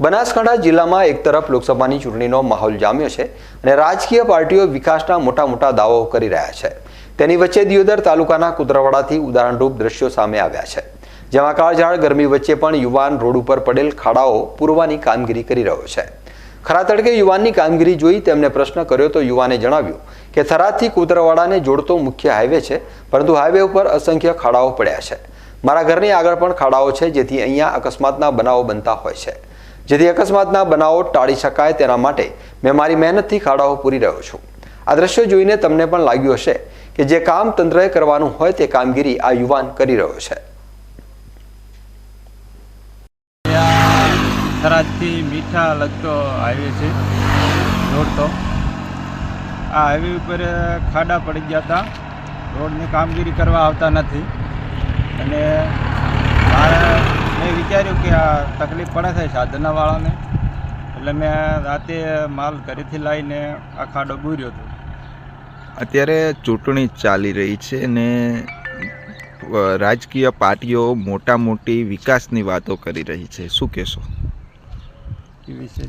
બનાસકાંઠા જિલ્લામાં એક તરફ લોકસભાની ચૂંટણીનો માહોલ જામ્યો છે અને રાજકીય પાર્ટીઓ વિકાસના મોટા મોટા દાવાઓ કરી રહ્યા છે. તેની વચ્ચે દિયોદર તાલુકાના કુદરવાડાથી ઉદાહરણરૂપ દ્રશ્યો સામે આવ્યા છે. જેમાં કાળઝાળ ગરમી વચ્ચે પણ યુવાન રોડ ઉપર પડેલ ખાડાઓ પૂરવાની કામગીરી કરી રહ્યો છે. ખરા તડકે યુવાનની કામગીરી જોઈ તેમને પ્રશ્ન કર્યો તો યુવાને જણાવ્યું કે થરાદથી કુદરવાડાને જોડતો મુખ્ય હાઈવે છે, પરંતુ હાઈવે ઉપર અસંખ્ય ખાડાઓ પડ્યા છે. મારા ઘરની આગળ પણ ખાડાઓ છે, જેથી અહીંયા અકસ્માતના બનાવો બનતા હોય છે. જેથી અકસ્માતના બનાવો ટાળી શકાય તેના માટે મેં મારી મહેનતથી ખાડાઓ પૂરી રહ્યો છું. આ દ્રશ્યો જોઈને તમને પણ લાગ્યું હશે કે જે કામ તંત્રએ કરવાનું હોય તે કામગીરી આ યુવાન કરી રહ્યો છે. થરાદથી મીઠા લગતો હાઈવે છે, રોડ તો. આ હાઈવે ઉપર ખાડા પડી ગયા હતા. રોડની કામગીરી કરવા આવતા નથી. અને મેં વિચાર્યું કે આ તકલીફ પડે છે સાધનાવાળાને એટલે મેં રાતે માલ ઘરેથી લાવીને આ ખાડો બૂર્યો હતો. અત્યારે ચૂંટણી ચાલી રહી છે ને રાજકીય પાર્ટીઓ મોટા મોટી વિકાસની વાતો કરી રહી છે. શું કહેશો? એ વિશે